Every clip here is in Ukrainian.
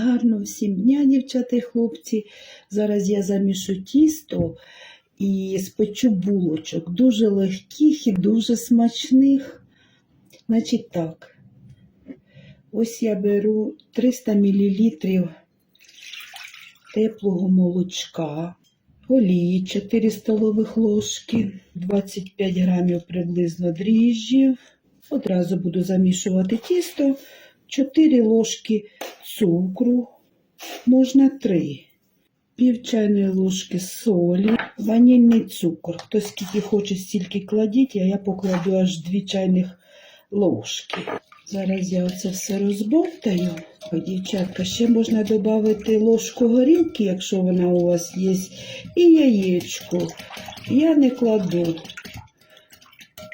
Гарно всім дня, дівчата і хлопці. Зараз я замішу тісто і спечу булочок. Дуже легких і дуже смачних. Значить так. Ось я беру 300 мл теплого молочка, олії 4 столових ложки, 25 грамів приблизно дріжджів. Одразу буду замішувати тісто, 4 ложки цукру, можна 3, пів чайної ложки солі, ванільний цукор. Хто скільки хоче, стільки кладіть, а я покладу аж 2 чайних ложки. Зараз я оце все розбовтаю. Дівчатка, ще можна додати ложку горілки, якщо вона у вас є, і яєчко. Я не кладу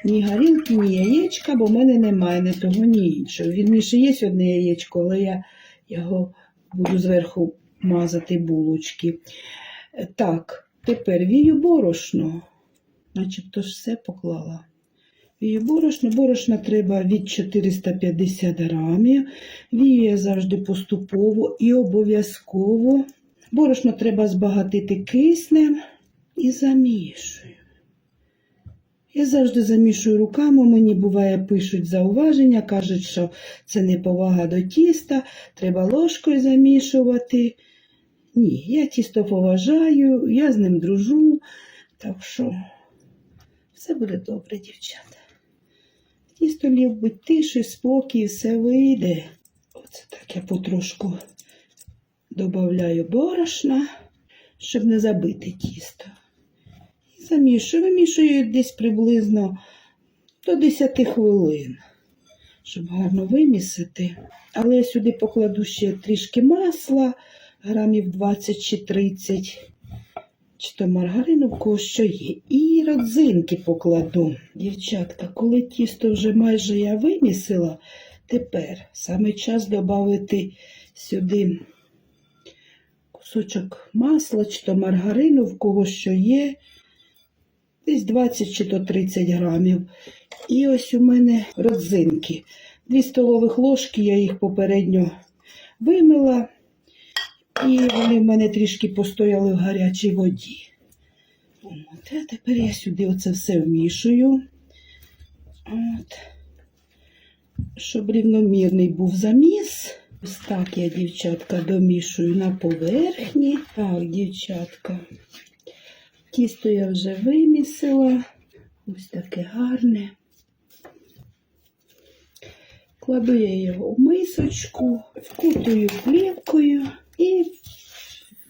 ні горілки, ні яєчка, бо в мене немає ні того, ні іншого. Вірніше, є одне яєчко, але я його буду зверху мазати булочки. Так, тепер вію борошно. Начебто ж все поклала. Вію борошно. Борошна треба від 450 грамів. Вію я завжди поступово і обов'язково. Борошно треба збагатити киснем і замішую. Я завжди замішую руками, мені буває пишуть зауваження, кажуть, що це неповага до тіста, треба ложкою замішувати. Ні, я тісто поважаю, я з ним дружу, так що все буде добре, дівчата. Тісто любить тишу, спокій, все вийде. Оце так я потрошку додаю борошна, щоб не забити тісто. Замішую, вимішую десь приблизно до 10 хвилин, щоб гарно вимісити. Але я сюди покладу ще трішки масла, грамів 20 чи 30, чи то маргарину, в кого що є. І родзинки покладу. Дівчатка, коли тісто вже майже я вимісила, тепер саме час додати сюди кусочок масла, чи то маргарину, в кого що є десь 20 чи то 30 грамів. І ось у мене родзинки. Дві столових ложки, я їх попередньо вимила, і вони в мене трішки постояли в гарячій воді. От, а тепер я сюди оце все вмішую. От. Щоб рівномірний був заміс. Ось так я, дівчатка, домішую на поверхні. Так, дівчатка. Тісто я вже вимісила. Ось таке гарне. Кладу я його в мисочку, вкутую плівкою і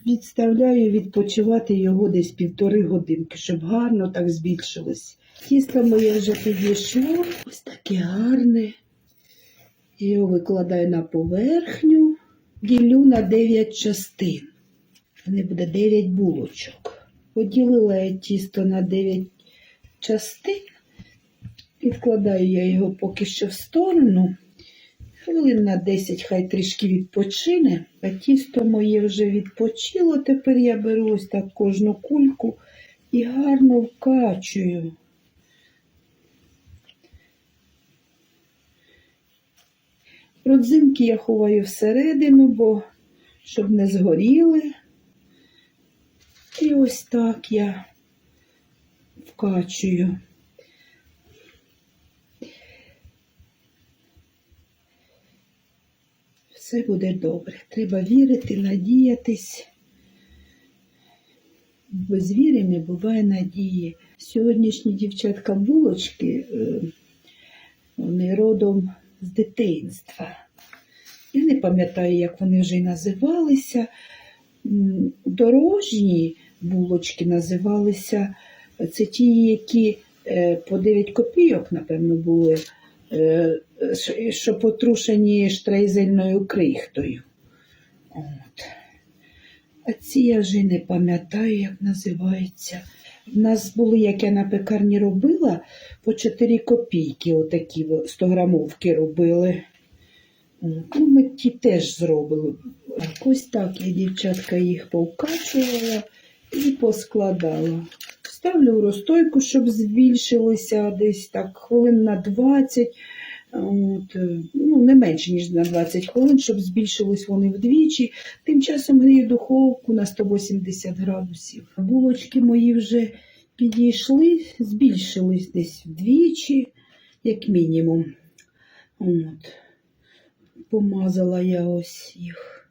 відставляю відпочивати його десь півтори годинки, щоб гарно так збільшилось. Тісто моє вже підійшло. Ось таке гарне. Його викладаю на поверхню, ділю на 9 частин. Вони буде 9 булочок. Поділила я тісто на 9 частин. Відкладаю я його поки що в сторону. Хвилин на 10 хай трішки відпочине. А тісто моє вже відпочило. Тепер я беру ось так кожну кульку і гарно вкачую. Родзинки я ховаю всередину, бо щоб не згоріли. І ось так я вкачую. Все буде добре. Треба вірити, надіятись. Без віри не буває надії. Сьогоднішні дівчатка булочки, е, вони родом з дитинства. Я не пам'ятаю, як вони вже й називалися. Дорожні булочки називалися. Це ті, які е, по 9 копійок, напевно, були, е, що потрушені штрейзельною крихтою. От. А ці я вже не пам'ятаю, як називаються. У нас були, як я на пекарні робила, по 4 копійки, отакі 100 грамовки робили. От. Ну, ми ті теж зробили. Ось так я, дівчатка, їх повкачувала і поскладала. Ставлю в розстойку, щоб збільшилося десь так хвилин на 20, От, е, ну, не менше, ніж на 20 хвилин, щоб збільшились вони вдвічі. Тим часом грію духовку на 180 градусів. Булочки мої вже підійшли, збільшились десь вдвічі, як мінімум. От. Помазала я ось їх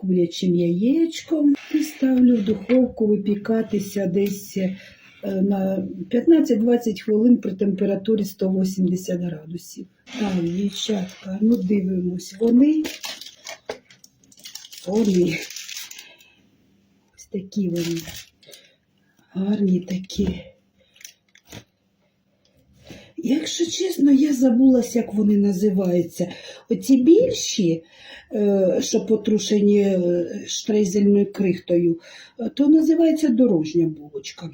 курячим яєчком і ставлю в духовку випікатися десь е, на 15-20 хвилин при температурі 180 градусів. Так, дівчатка, ну дивимось, вони, вони, ось такі вони, гарні такі. Якщо чесно, я забулася, як вони називаються. Оці більші, е, що потрушені е, штрейзельною крихтою, е, то називається дорожня булочка.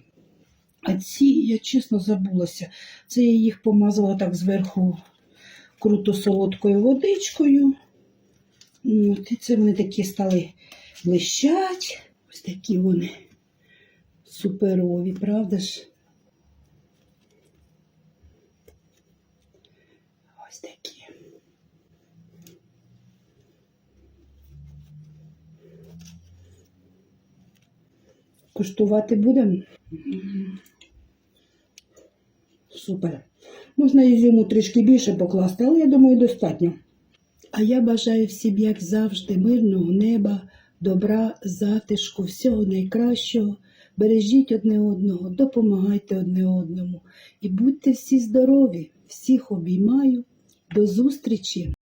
А ці, я чесно забулася, це я їх помазала так зверху круто солодкою водичкою. От, і це вони такі стали блищать. Ось такі вони суперові, правда ж? Ось такі. Куштувати будемо? Супер. Можна ізюму трішки більше покласти, але я думаю, достатньо. А я бажаю всім, як завжди, мирного неба, добра, затишку, всього найкращого. Бережіть одне одного, допомагайте одне одному і будьте всі здорові. Всіх обіймаю. До зустрічі!